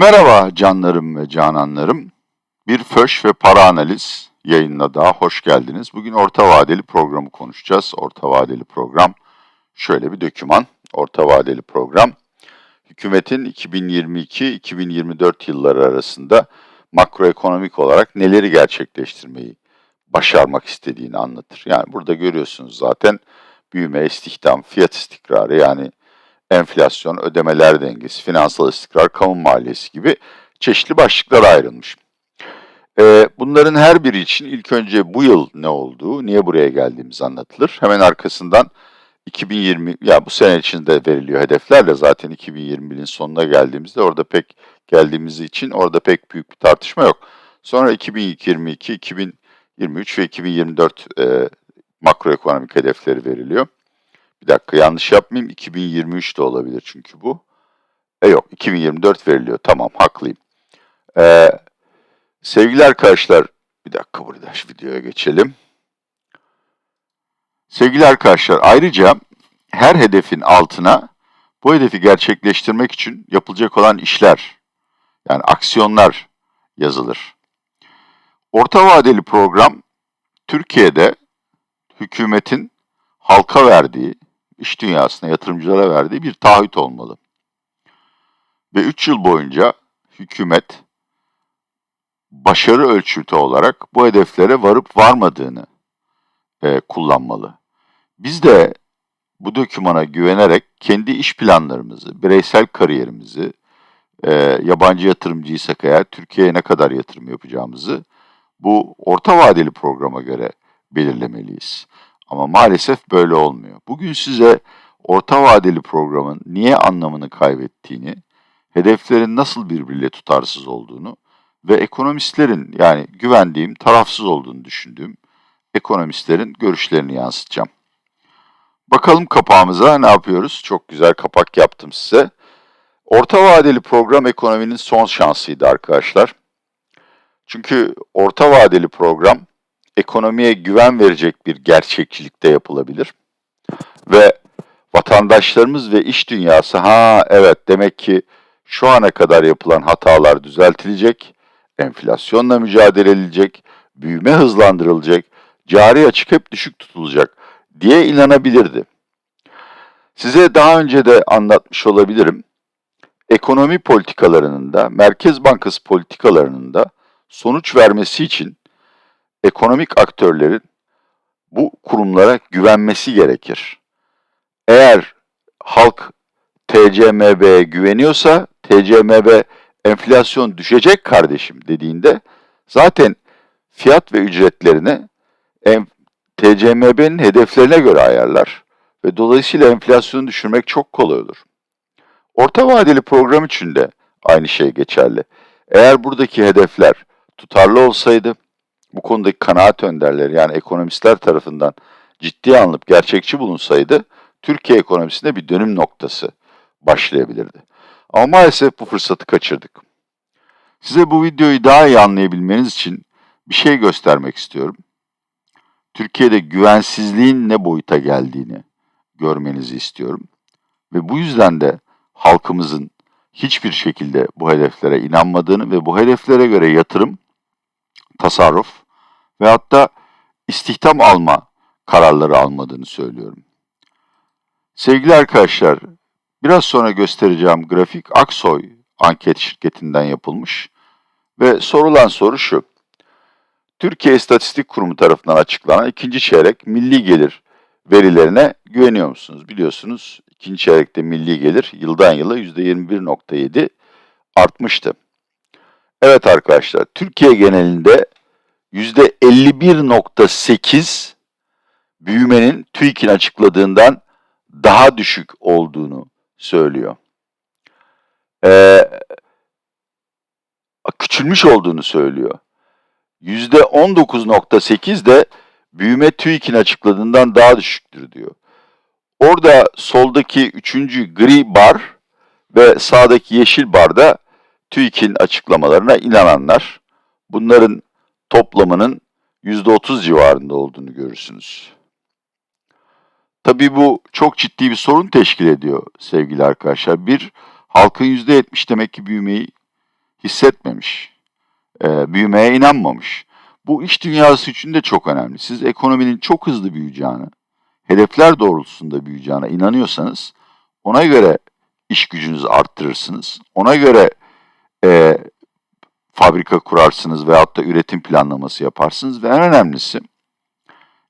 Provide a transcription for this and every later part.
Merhaba canlarım ve cananlarım. Bir föş ve para analiz yayınına daha hoş geldiniz. Bugün orta vadeli programı konuşacağız. Orta vadeli program şöyle bir döküman. Orta vadeli program hükümetin 2022-2024 yılları arasında makroekonomik olarak neleri gerçekleştirmeyi başarmak istediğini anlatır. Yani burada görüyorsunuz zaten büyüme, istihdam, fiyat istikrarı yani enflasyon, ödemeler dengesi, finansal istikrar, kamu maliyesi gibi çeşitli başlıklara ayrılmış. Ee, bunların her biri için ilk önce bu yıl ne olduğu, niye buraya geldiğimiz anlatılır. Hemen arkasından 2020, ya bu sene içinde veriliyor hedeflerle zaten 2021'in sonuna geldiğimizde orada pek geldiğimiz için orada pek büyük bir tartışma yok. Sonra 2022, 2023 ve 2024 e, makroekonomik hedefleri veriliyor. Bir dakika yanlış yapmayayım. 2023 de olabilir çünkü bu. E yok 2024 veriliyor. Tamam haklıyım. Ee, sevgili arkadaşlar bir dakika burada şu videoya geçelim. Sevgili arkadaşlar ayrıca her hedefin altına bu hedefi gerçekleştirmek için yapılacak olan işler yani aksiyonlar yazılır. Orta vadeli program Türkiye'de hükümetin halka verdiği iş dünyasına, yatırımcılara verdiği bir taahhüt olmalı. Ve 3 yıl boyunca hükümet başarı ölçütü olarak bu hedeflere varıp varmadığını e, kullanmalı. Biz de bu dokümana güvenerek kendi iş planlarımızı, bireysel kariyerimizi, e, yabancı yatırımcıysak eğer Türkiye'ye ne kadar yatırım yapacağımızı bu orta vadeli programa göre belirlemeliyiz. Ama maalesef böyle olmuyor. Bugün size orta vadeli programın niye anlamını kaybettiğini, hedeflerin nasıl birbiriyle tutarsız olduğunu ve ekonomistlerin yani güvendiğim, tarafsız olduğunu düşündüğüm ekonomistlerin görüşlerini yansıtacağım. Bakalım kapağımıza ne yapıyoruz? Çok güzel kapak yaptım size. Orta vadeli program ekonominin son şansıydı arkadaşlar. Çünkü orta vadeli program ekonomiye güven verecek bir gerçekçilikte yapılabilir. Ve vatandaşlarımız ve iş dünyası ha evet demek ki şu ana kadar yapılan hatalar düzeltilecek, enflasyonla mücadele edilecek, büyüme hızlandırılacak, cari açık hep düşük tutulacak diye inanabilirdi. Size daha önce de anlatmış olabilirim. Ekonomi politikalarının da, Merkez Bankası politikalarının da sonuç vermesi için ekonomik aktörlerin bu kurumlara güvenmesi gerekir. Eğer halk TCMB'ye güveniyorsa TCMB enflasyon düşecek kardeşim dediğinde zaten fiyat ve ücretlerini TCMB'nin hedeflerine göre ayarlar ve dolayısıyla enflasyonu düşürmek çok kolay olur. Orta vadeli program için de aynı şey geçerli. Eğer buradaki hedefler tutarlı olsaydı bu konudaki kanaat önderleri yani ekonomistler tarafından ciddiye alınıp gerçekçi bulunsaydı Türkiye ekonomisinde bir dönüm noktası başlayabilirdi. Ama maalesef bu fırsatı kaçırdık. Size bu videoyu daha iyi anlayabilmeniz için bir şey göstermek istiyorum. Türkiye'de güvensizliğin ne boyuta geldiğini görmenizi istiyorum. Ve bu yüzden de halkımızın hiçbir şekilde bu hedeflere inanmadığını ve bu hedeflere göre yatırım tasarruf ve hatta istihdam alma kararları almadığını söylüyorum. Sevgili arkadaşlar, biraz sonra göstereceğim grafik Aksoy anket şirketinden yapılmış ve sorulan soru şu. Türkiye İstatistik Kurumu tarafından açıklanan ikinci çeyrek milli gelir verilerine güveniyor musunuz? Biliyorsunuz ikinci çeyrekte milli gelir yıldan yıla %21.7 artmıştı. Evet arkadaşlar, Türkiye genelinde %51.8 büyümenin TÜİK'in açıkladığından daha düşük olduğunu söylüyor. Ee, küçülmüş olduğunu söylüyor. %19.8 de büyüme TÜİK'in açıkladığından daha düşüktür diyor. Orada soldaki üçüncü gri bar ve sağdaki yeşil barda TÜİK'in açıklamalarına inananlar, bunların toplamının %30 civarında olduğunu görürsünüz. Tabii bu çok ciddi bir sorun teşkil ediyor sevgili arkadaşlar. Bir, halkın %70 demek ki büyümeyi hissetmemiş. E, büyümeye inanmamış. Bu iş dünyası için de çok önemli. Siz ekonominin çok hızlı büyüyeceğini, hedefler doğrultusunda büyüyeceğine inanıyorsanız ona göre iş gücünüzü arttırırsınız. Ona göre e, fabrika kurarsınız veyahut da üretim planlaması yaparsınız ve en önemlisi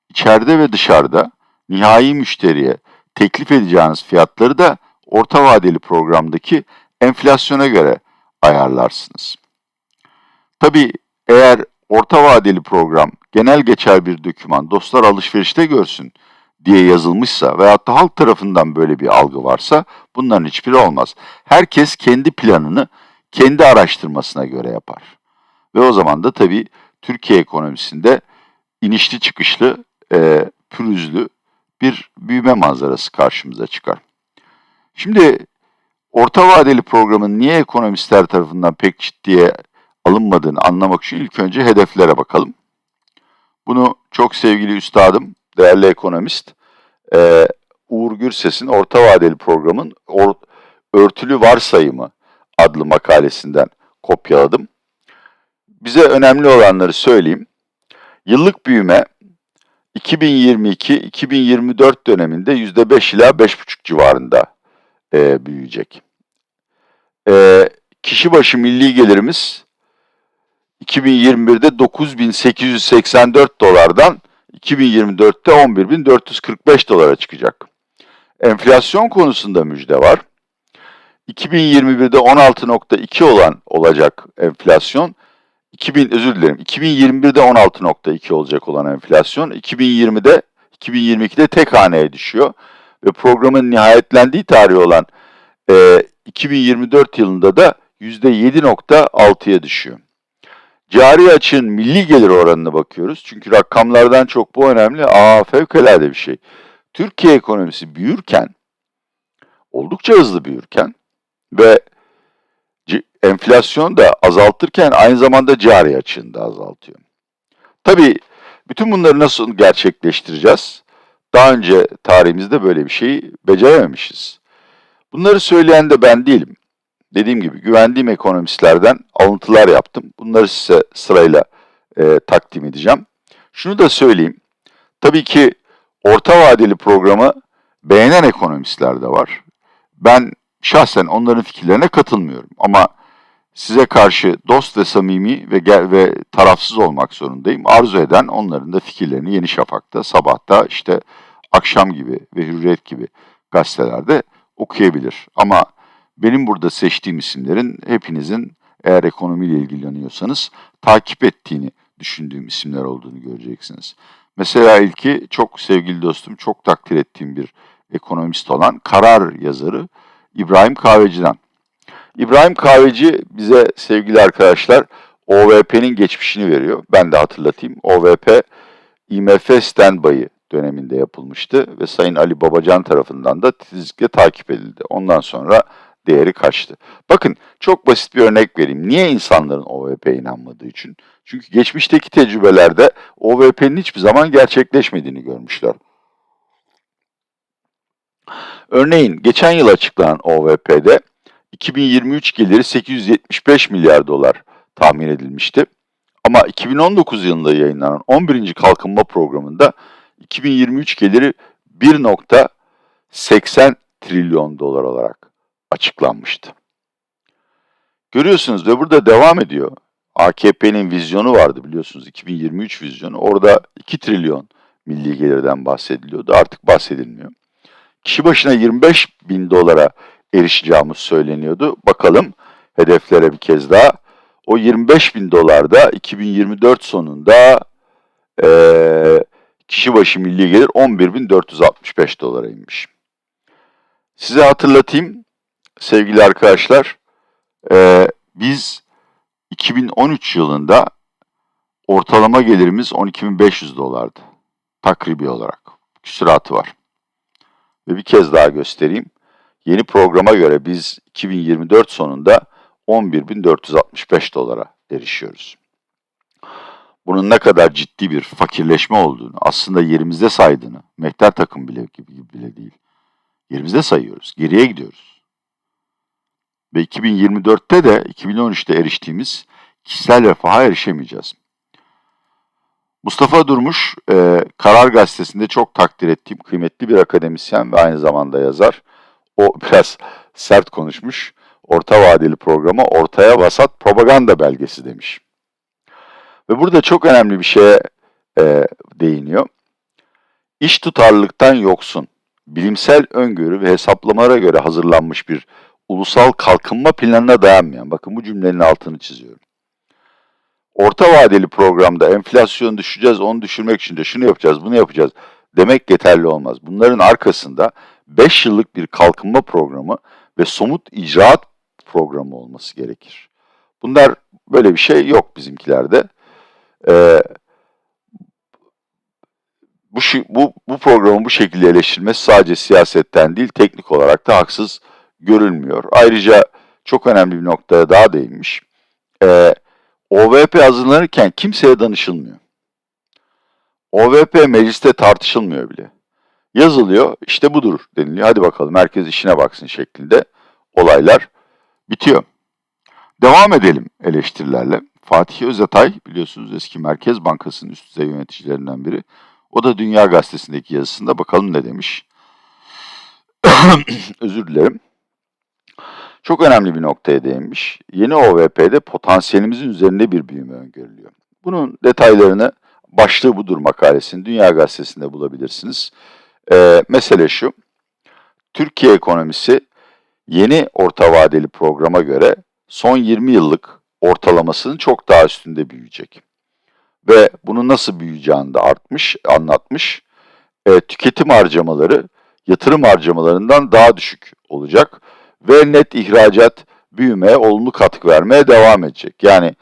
içeride ve dışarıda nihai müşteriye teklif edeceğiniz fiyatları da orta vadeli programdaki enflasyona göre ayarlarsınız. Tabii eğer orta vadeli program genel geçer bir doküman dostlar alışverişte görsün diye yazılmışsa veyahut da halk tarafından böyle bir algı varsa bunların hiçbiri olmaz. Herkes kendi planını kendi araştırmasına göre yapar. Ve o zaman da tabii Türkiye ekonomisinde inişli çıkışlı, e, pürüzlü bir büyüme manzarası karşımıza çıkar. Şimdi orta vadeli programın niye ekonomistler tarafından pek ciddiye alınmadığını anlamak için ilk önce hedeflere bakalım. Bunu çok sevgili üstadım, değerli ekonomist e, Uğur Gürses'in orta vadeli programın or, örtülü varsayımı adlı makalesinden kopyaladım. Bize önemli olanları söyleyeyim. Yıllık büyüme 2022-2024 döneminde %5 ila 5,5 civarında e, büyüyecek. E, kişi başı milli gelirimiz 2021'de 9884 dolardan 2024'te 11445 dolara çıkacak. Enflasyon konusunda müjde var. 2021'de 16.2 olan olacak enflasyon 2000 özür dilerim. 2021'de 16.2 olacak olan enflasyon 2020'de 2022'de tek haneye düşüyor ve programın nihayetlendiği tarih olan e, 2024 yılında da %7.6'ya düşüyor. Cari açığın milli gelir oranına bakıyoruz. Çünkü rakamlardan çok bu önemli. Aa fevkalade bir şey. Türkiye ekonomisi büyürken, oldukça hızlı büyürken ve enflasyon da azaltırken aynı zamanda cari açığını da azaltıyor. Tabii bütün bunları nasıl gerçekleştireceğiz? Daha önce tarihimizde böyle bir şeyi becerememişiz. Bunları söyleyen de ben değilim. Dediğim gibi güvendiğim ekonomistlerden alıntılar yaptım. Bunları size sırayla e, takdim edeceğim. Şunu da söyleyeyim. Tabii ki orta vadeli programı beğenen ekonomistler de var. Ben şahsen onların fikirlerine katılmıyorum. Ama size karşı dost ve samimi ve gel ve tarafsız olmak zorundayım. Arzu eden onların da fikirlerini Yeni Şafak'ta, Sabah'ta, işte akşam gibi ve Hürriyet gibi gazetelerde okuyabilir. Ama benim burada seçtiğim isimlerin hepinizin eğer ekonomiyle ilgileniyorsanız takip ettiğini düşündüğüm isimler olduğunu göreceksiniz. Mesela ilki çok sevgili dostum, çok takdir ettiğim bir ekonomist olan Karar yazarı İbrahim Kahveci'den. İbrahim Kahveci bize sevgili arkadaşlar OVP'nin geçmişini veriyor. Ben de hatırlatayım. OVP IMF standby'ı döneminde yapılmıştı ve Sayın Ali Babacan tarafından da titizlikle takip edildi. Ondan sonra değeri kaçtı. Bakın çok basit bir örnek vereyim. Niye insanların OVP'ye inanmadığı için? Çünkü geçmişteki tecrübelerde OVP'nin hiçbir zaman gerçekleşmediğini görmüşler. Örneğin geçen yıl açıklanan OVP'de 2023 geliri 875 milyar dolar tahmin edilmişti. Ama 2019 yılında yayınlanan 11. Kalkınma Programı'nda 2023 geliri 1.80 trilyon dolar olarak açıklanmıştı. Görüyorsunuz ve burada devam ediyor. AKP'nin vizyonu vardı biliyorsunuz 2023 vizyonu. Orada 2 trilyon milli gelirden bahsediliyordu. Artık bahsedilmiyor. Kişi başına 25 bin dolara erişeceğimiz söyleniyordu. Bakalım hedeflere bir kez daha. O 25 bin dolar da 2024 sonunda e, kişi başı milli gelir 11.465 dolara inmiş. Size hatırlatayım sevgili arkadaşlar. E, biz 2013 yılında ortalama gelirimiz 12.500 dolardı. Takribi olarak. Küsuratı var. Ve bir kez daha göstereyim. Yeni programa göre biz 2024 sonunda 11.465 dolara erişiyoruz. Bunun ne kadar ciddi bir fakirleşme olduğunu, aslında yerimizde saydığını, mehter takım bile gibi, bile değil. Yerimizde sayıyoruz, geriye gidiyoruz. Ve 2024'te de 2013'te eriştiğimiz kişisel refaha erişemeyeceğiz. Mustafa Durmuş, e, Karar Gazetesi'nde çok takdir ettiğim kıymetli bir akademisyen ve aynı zamanda yazar. O biraz sert konuşmuş. Orta vadeli programa ortaya vasat propaganda belgesi demiş. Ve burada çok önemli bir şeye e, değiniyor. İş tutarlılıktan yoksun, bilimsel öngörü ve hesaplamalara göre hazırlanmış bir ulusal kalkınma planına dayanmayan, bakın bu cümlenin altını çiziyorum. Orta vadeli programda enflasyon düşeceğiz, onu düşürmek için de şunu yapacağız, bunu yapacağız demek yeterli olmaz. Bunların arkasında 5 yıllık bir kalkınma programı ve somut icraat programı olması gerekir. Bunlar böyle bir şey yok bizimkilerde. Ee, bu, bu, bu programın bu şekilde eleştirilmesi sadece siyasetten değil, teknik olarak da haksız görülmüyor. Ayrıca çok önemli bir noktaya daha değinmiş. Ee, OVP hazırlanırken kimseye danışılmıyor. OVP mecliste tartışılmıyor bile. Yazılıyor, işte budur deniliyor. Hadi bakalım herkes işine baksın şeklinde olaylar bitiyor. Devam edelim eleştirilerle. Fatih Özatay biliyorsunuz eski Merkez Bankası'nın üst düzey yöneticilerinden biri. O da Dünya Gazetesi'ndeki yazısında bakalım ne demiş. Özür dilerim. Çok önemli bir noktaya değinmiş. Yeni OVP'de potansiyelimizin üzerinde bir büyüme öngörülüyor. Bunun detaylarını başlığı budur makalesini Dünya Gazetesi'nde bulabilirsiniz. Ee, mesele şu, Türkiye ekonomisi yeni orta vadeli programa göre son 20 yıllık ortalamasının çok daha üstünde büyüyecek. Ve bunun nasıl büyüyeceğini de artmış, anlatmış. E, tüketim harcamaları yatırım harcamalarından daha düşük olacak ve net ihracat büyümeye olumlu katkı vermeye devam edecek. Yani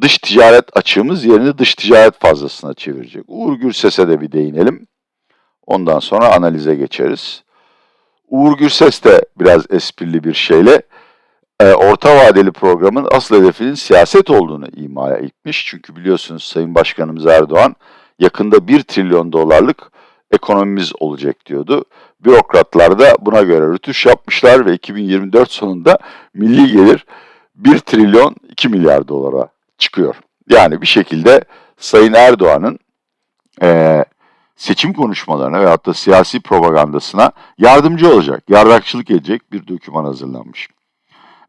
dış ticaret açığımız yerini dış ticaret fazlasına çevirecek. Uğur Gürses'e de bir değinelim. Ondan sonra analize geçeriz. Uğur Gürses de biraz esprili bir şeyle e, orta vadeli programın asıl hedefinin siyaset olduğunu ima etmiş. Çünkü biliyorsunuz Sayın Başkanımız Erdoğan yakında 1 trilyon dolarlık ekonomimiz olacak diyordu. Bürokratlar da buna göre rütuş yapmışlar ve 2024 sonunda milli gelir 1 trilyon 2 milyar dolara çıkıyor. Yani bir şekilde Sayın Erdoğan'ın e, seçim konuşmalarına ve hatta siyasi propagandasına yardımcı olacak, yardakçılık edecek bir doküman hazırlanmış.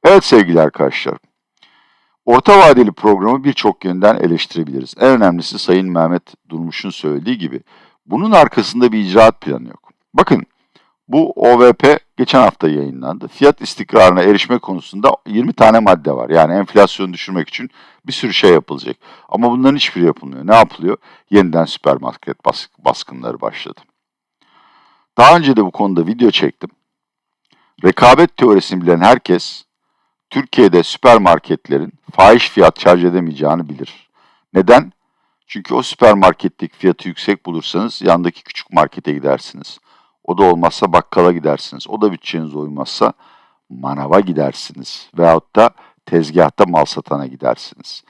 Evet sevgili arkadaşlar, orta vadeli programı birçok yönden eleştirebiliriz. En önemlisi Sayın Mehmet Durmuş'un söylediği gibi bunun arkasında bir icraat planı yok. Bakın bu OVP geçen hafta yayınlandı. Fiyat istikrarına erişme konusunda 20 tane madde var. Yani enflasyonu düşürmek için bir sürü şey yapılacak. Ama bunların hiçbiri yapılmıyor. Ne yapılıyor? Yeniden süpermarket baskınları başladı. Daha önce de bu konuda video çektim. Rekabet teorisini bilen herkes Türkiye'de süpermarketlerin fahiş fiyat şarj edemeyeceğini bilir. Neden? Çünkü o süpermarketteki fiyatı yüksek bulursanız yandaki küçük markete gidersiniz. O da olmazsa bakkala gidersiniz. O da bütçenize uymazsa manava gidersiniz. Veyahut da tezgahta mal satana gidersiniz.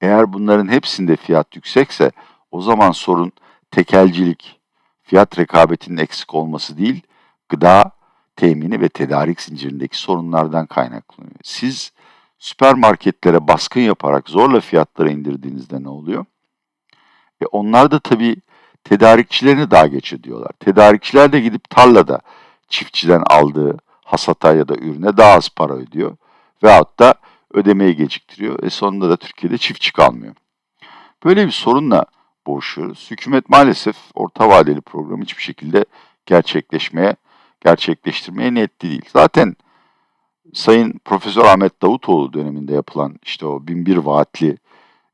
Eğer bunların hepsinde fiyat yüksekse o zaman sorun tekelcilik, fiyat rekabetinin eksik olması değil, gıda temini ve tedarik zincirindeki sorunlardan kaynaklanıyor. Siz süpermarketlere baskın yaparak zorla fiyatları indirdiğinizde ne oluyor? E onlar da tabii tedarikçilerini daha geç ödüyorlar. Tedarikçiler de gidip tarlada çiftçiden aldığı hasata ya da ürüne daha az para ödüyor. Veyahut da ödemeyi geciktiriyor. E sonunda da Türkiye'de çiftçi kalmıyor. Böyle bir sorunla boğuşuyoruz. Hükümet maalesef orta vadeli programı hiçbir şekilde gerçekleşmeye, gerçekleştirmeye niyetli değil. Zaten Sayın Profesör Ahmet Davutoğlu döneminde yapılan işte o binbir vaatli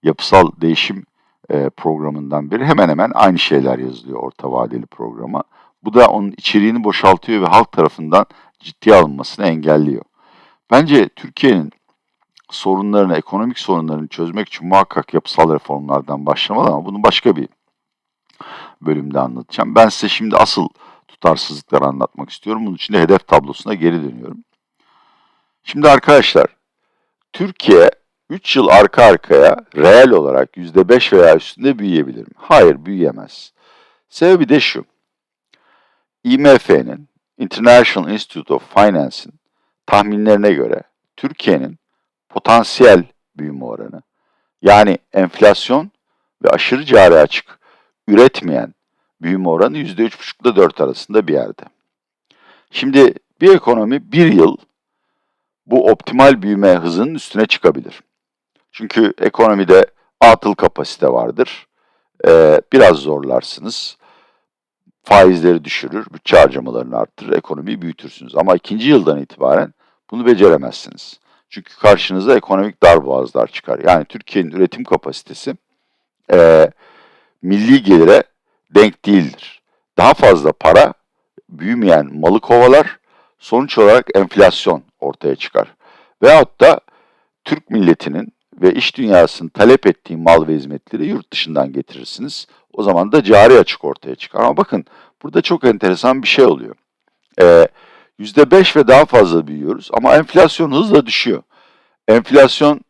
yapısal değişim e, programından beri hemen hemen aynı şeyler yazılıyor orta vadeli programa. Bu da onun içeriğini boşaltıyor ve halk tarafından ciddiye alınmasını engelliyor. Bence Türkiye'nin sorunlarını, ekonomik sorunlarını çözmek için muhakkak yapısal reformlardan başlamalı ama bunu başka bir bölümde anlatacağım. Ben size şimdi asıl tutarsızlıkları anlatmak istiyorum. Bunun için de hedef tablosuna geri dönüyorum. Şimdi arkadaşlar, Türkiye 3 yıl arka arkaya reel olarak %5 veya üstünde büyüyebilir mi? Hayır, büyüyemez. Sebebi de şu. IMF'nin, International Institute of Finance'in tahminlerine göre Türkiye'nin potansiyel büyüme oranı yani enflasyon ve aşırı cari açık üretmeyen büyüme oranı %3,5 ile 4 arasında bir yerde. Şimdi bir ekonomi bir yıl bu optimal büyüme hızının üstüne çıkabilir. Çünkü ekonomide atıl kapasite vardır. Ee, biraz zorlarsınız. Faizleri düşürür, bütçe harcamalarını arttırır, ekonomiyi büyütürsünüz. Ama ikinci yıldan itibaren bunu beceremezsiniz. Çünkü karşınıza ekonomik darboğazlar çıkar. Yani Türkiye'nin üretim kapasitesi e, milli gelire denk değildir. Daha fazla para büyümeyen malı kovalar, sonuç olarak enflasyon ortaya çıkar. Veyahut da Türk milletinin ve iş dünyasının talep ettiği mal ve hizmetleri yurt dışından getirirsiniz. O zaman da cari açık ortaya çıkar. Ama bakın burada çok enteresan bir şey oluyor. Ee, %5 ve daha fazla büyüyoruz ama enflasyon hızla düşüyor. Enflasyon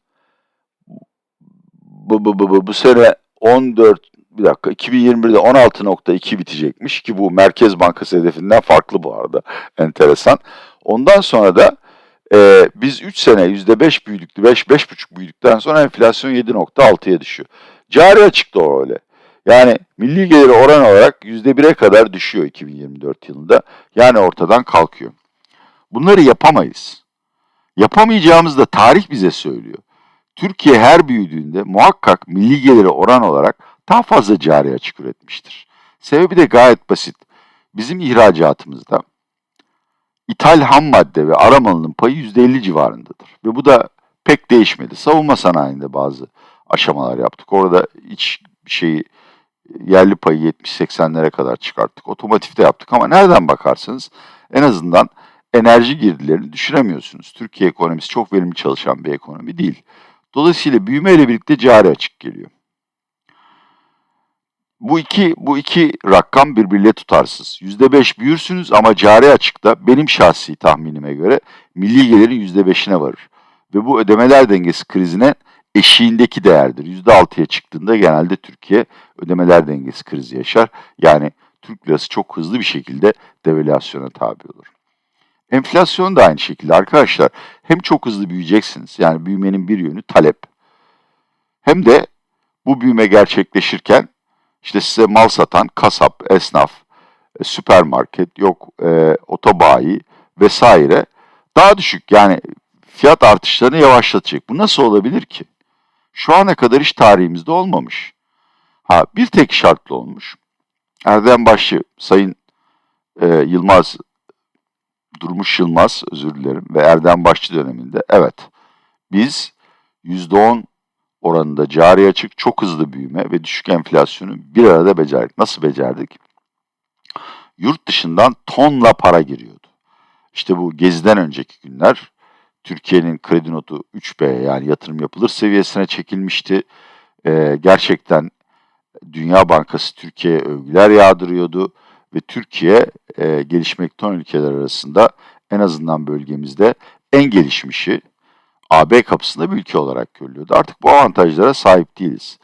bu, bu, bu, bu, bu sene 14 bir dakika 2021'de 16.2 bitecekmiş ki bu Merkez Bankası hedefinden farklı bu arada enteresan. Ondan sonra da e, biz 3 sene %5 büyüdüktü 5-5,5 büyüdükten sonra enflasyon 7.6'ya düşüyor. Cari açık da öyle. Yani milli geliri oran olarak %1'e kadar düşüyor 2024 yılında. Yani ortadan kalkıyor. Bunları yapamayız. Yapamayacağımızı da tarih bize söylüyor. Türkiye her büyüdüğünde muhakkak milli geliri oran olarak daha fazla cari açık üretmiştir. Sebebi de gayet basit. Bizim ihracatımızda ithal ham madde ve aramalının payı %50 civarındadır. Ve bu da pek değişmedi. Savunma sanayinde bazı aşamalar yaptık. Orada iç şeyi yerli payı 70-80'lere kadar çıkarttık. Otomotivde yaptık ama nereden bakarsanız en azından enerji girdilerini düşüremiyorsunuz. Türkiye ekonomisi çok verimli çalışan bir ekonomi değil. Dolayısıyla büyümeyle birlikte cari açık geliyor. Bu iki, bu iki rakam birbiriyle tutarsız. %5 büyürsünüz ama cari açıkta benim şahsi tahminime göre milli gelirin %5'ine varır. Ve bu ödemeler dengesi krizine eşiğindeki değerdir. %6'ya çıktığında genelde Türkiye ödemeler dengesi krizi yaşar. Yani Türk lirası çok hızlı bir şekilde devalüasyona tabi olur. Enflasyon da aynı şekilde arkadaşlar. Hem çok hızlı büyüyeceksiniz. Yani büyümenin bir yönü talep. Hem de bu büyüme gerçekleşirken işte size mal satan kasap, esnaf, e, süpermarket, yok e, otobayi vesaire daha düşük. Yani fiyat artışlarını yavaşlatacak. Bu nasıl olabilir ki? Şu ana kadar hiç tarihimizde olmamış. Ha bir tek şartlı olmuş. Erdem Başçı, Sayın e, Yılmaz, Durmuş Yılmaz özür dilerim ve Erdem Başçı döneminde evet biz %10 oranında cari açık, çok hızlı büyüme ve düşük enflasyonu bir arada becerdik. Nasıl becerdik? Yurt dışından tonla para giriyordu. İşte bu geziden önceki günler Türkiye'nin kredi notu 3B yani yatırım yapılır seviyesine çekilmişti. Ee, gerçekten Dünya Bankası Türkiye'ye övgüler yağdırıyordu ve Türkiye e, gelişmekte olan ülkeler arasında en azından bölgemizde en gelişmişi AB kapısında bir ülke olarak görülüyordu. Artık bu avantajlara sahip değiliz.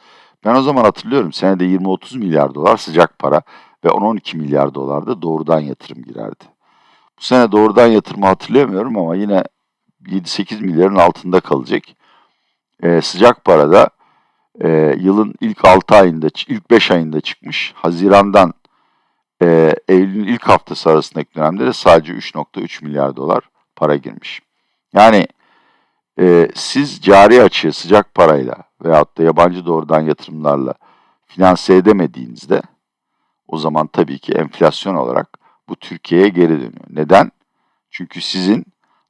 Ben o zaman hatırlıyorum senede 20-30 milyar dolar sıcak para ve 10-12 milyar dolar da doğrudan yatırım girerdi. Bu sene doğrudan yatırımı hatırlayamıyorum ama yine 7-8 milyarın altında kalacak. Ee, sıcak parada e, yılın ilk 6 ayında, ilk 5 ayında çıkmış. Haziran'dan e, Eylül'ün ilk haftası arasındaki dönemde de sadece 3.3 milyar dolar para girmiş. Yani e, siz cari açığı sıcak parayla veyahut da yabancı doğrudan yatırımlarla finanse edemediğinizde o zaman tabii ki enflasyon olarak bu Türkiye'ye geri dönüyor. Neden? Çünkü sizin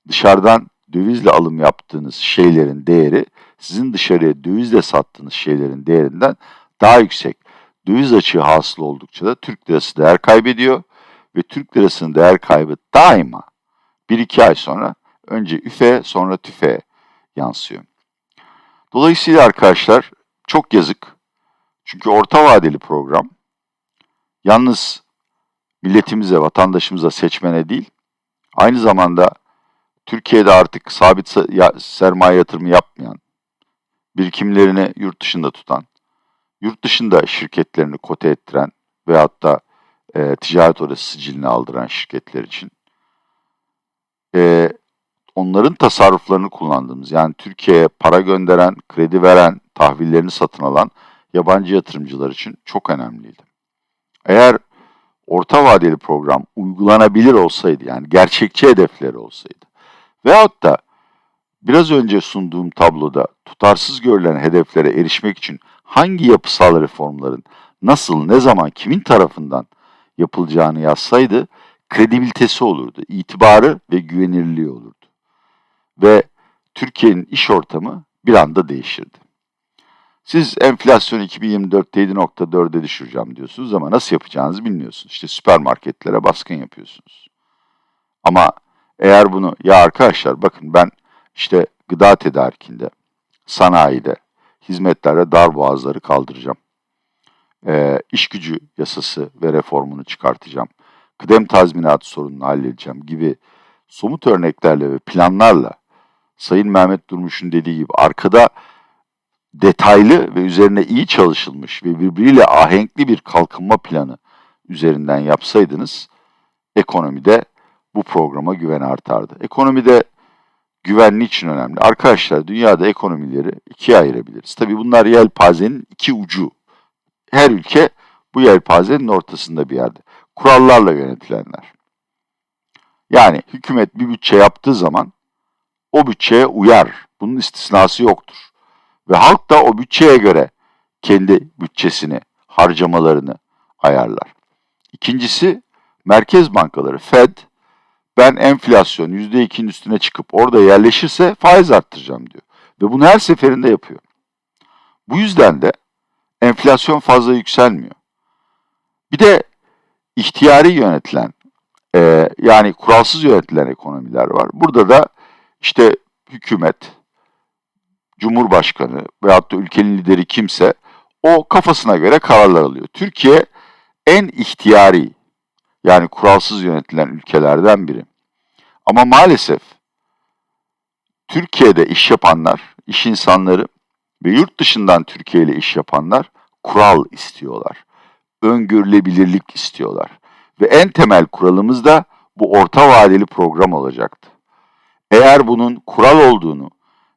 dışarıdan dövizle alım yaptığınız şeylerin değeri sizin dışarıya dövizle sattığınız şeylerin değerinden daha yüksek. Döviz açığı hasıl oldukça da Türk lirası değer kaybediyor ve Türk lirasının değer kaybı daima 1-2 ay sonra önce üfe sonra tüfe yansıyor. Dolayısıyla arkadaşlar çok yazık. Çünkü orta vadeli program yalnız milletimize, vatandaşımıza, seçmene değil, aynı zamanda Türkiye'de artık sabit sermaye yatırımı yapmayan, birikimlerini yurt dışında tutan, yurt dışında şirketlerini kote ettiren veyahut da e, ticaret odası sicilini aldıran şirketler için e, onların tasarruflarını kullandığımız yani Türkiye'ye para gönderen, kredi veren, tahvillerini satın alan yabancı yatırımcılar için çok önemliydi. Eğer orta vadeli program uygulanabilir olsaydı yani gerçekçi hedefleri olsaydı veyahut da biraz önce sunduğum tabloda tutarsız görülen hedeflere erişmek için hangi yapısal reformların nasıl, ne zaman, kimin tarafından yapılacağını yazsaydı kredibilitesi olurdu, itibarı ve güvenirliği olurdu. Ve Türkiye'nin iş ortamı bir anda değişirdi. Siz enflasyon 2024'te 7.4'e düşüreceğim diyorsunuz ama nasıl yapacağınızı bilmiyorsunuz. İşte süpermarketlere baskın yapıyorsunuz. Ama eğer bunu ya arkadaşlar bakın ben işte gıda tedarikinde, sanayide, hizmetlerde dar boğazları kaldıracağım. Ee, iş gücü yasası ve reformunu çıkartacağım. Kıdem tazminatı sorununu halledeceğim gibi somut örneklerle ve planlarla Sayın Mehmet Durmuş'un dediği gibi arkada detaylı ve üzerine iyi çalışılmış ve birbiriyle ahenkli bir kalkınma planı üzerinden yapsaydınız ekonomide bu programa güven artardı. Ekonomide güvenli için önemli. Arkadaşlar dünyada ekonomileri ikiye ayırabiliriz. Tabii bunlar yelpazenin iki ucu. Her ülke bu yelpazenin ortasında bir yerde. Kurallarla yönetilenler. Yani hükümet bir bütçe yaptığı zaman o bütçeye uyar. Bunun istisnası yoktur. Ve halk da o bütçeye göre kendi bütçesini, harcamalarını ayarlar. İkincisi merkez bankaları Fed ben enflasyon %2'nin üstüne çıkıp orada yerleşirse faiz arttıracağım diyor. Ve bunu her seferinde yapıyor. Bu yüzden de enflasyon fazla yükselmiyor. Bir de ihtiyari yönetilen e, yani kuralsız yönetilen ekonomiler var. Burada da işte hükümet, cumhurbaşkanı veyahut da ülkenin lideri kimse o kafasına göre kararlar alıyor. Türkiye en ihtiyari yani kuralsız yönetilen ülkelerden biri. Ama maalesef Türkiye'de iş yapanlar, iş insanları ve yurt dışından Türkiye ile iş yapanlar kural istiyorlar. Öngörülebilirlik istiyorlar. Ve en temel kuralımız da bu orta vadeli program olacaktı. Eğer bunun kural olduğunu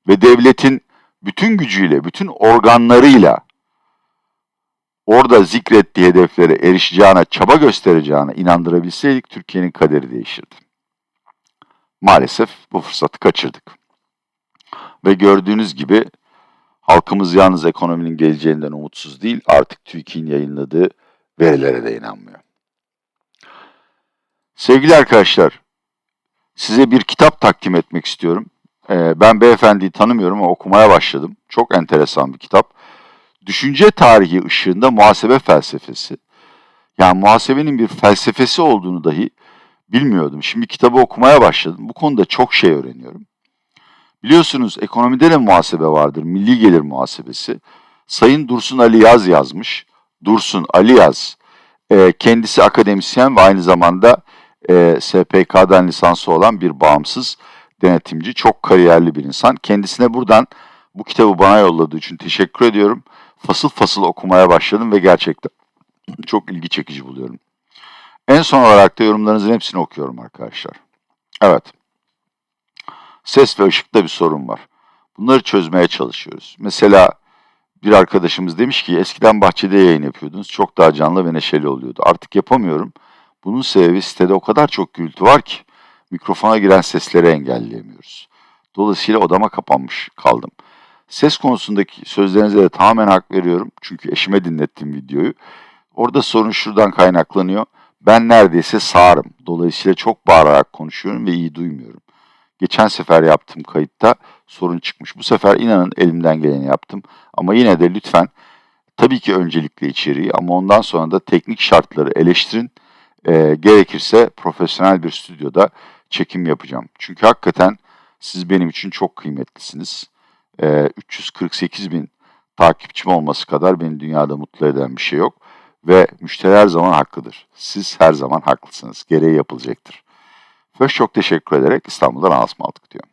ve devletin bütün gücüyle, bütün organlarıyla orada zikrettiği hedeflere erişeceğine, çaba göstereceğine inandırabilseydik Türkiye'nin kaderi değişirdi. Maalesef bu fırsatı kaçırdık. Ve gördüğünüz gibi halkımız yalnız ekonominin geleceğinden umutsuz değil, artık TÜİK'in yayınladığı verilere de inanmıyor. Sevgili arkadaşlar, size bir kitap takdim etmek istiyorum. Ee, ben beyefendiyi tanımıyorum ama okumaya başladım. Çok enteresan bir kitap. Düşünce tarihi ışığında muhasebe felsefesi. Yani muhasebenin bir felsefesi olduğunu dahi bilmiyordum. Şimdi kitabı okumaya başladım. Bu konuda çok şey öğreniyorum. Biliyorsunuz ekonomide de muhasebe vardır. Milli gelir muhasebesi. Sayın Dursun Ali Yaz yazmış. Dursun Ali Yaz. E, kendisi akademisyen ve aynı zamanda e, SPK'dan lisansı olan bir bağımsız denetimci. Çok kariyerli bir insan. Kendisine buradan bu kitabı bana yolladığı için teşekkür ediyorum. Fasıl fasıl okumaya başladım ve gerçekten çok ilgi çekici buluyorum. En son olarak da yorumlarınızın hepsini okuyorum arkadaşlar. Evet. Ses ve ışıkta bir sorun var. Bunları çözmeye çalışıyoruz. Mesela bir arkadaşımız demiş ki eskiden bahçede yayın yapıyordunuz. Çok daha canlı ve neşeli oluyordu. Artık yapamıyorum. Bunun sebebi sitede o kadar çok gürültü var ki mikrofona giren sesleri engelleyemiyoruz. Dolayısıyla odama kapanmış kaldım. Ses konusundaki sözlerinize de tamamen hak veriyorum. Çünkü eşime dinlettim videoyu. Orada sorun şuradan kaynaklanıyor. Ben neredeyse sağırım. Dolayısıyla çok bağırarak konuşuyorum ve iyi duymuyorum. Geçen sefer yaptığım kayıtta sorun çıkmış. Bu sefer inanın elimden geleni yaptım. Ama yine de lütfen tabii ki öncelikle içeriği ama ondan sonra da teknik şartları eleştirin. E, gerekirse profesyonel bir stüdyoda çekim yapacağım. Çünkü hakikaten siz benim için çok kıymetlisiniz. E, 348 bin takipçim olması kadar beni dünyada mutlu eden bir şey yok. Ve müşteri her zaman haklıdır. Siz her zaman haklısınız. Gereği yapılacaktır. First çok teşekkür ederek İstanbul'dan Asma aldık diyor.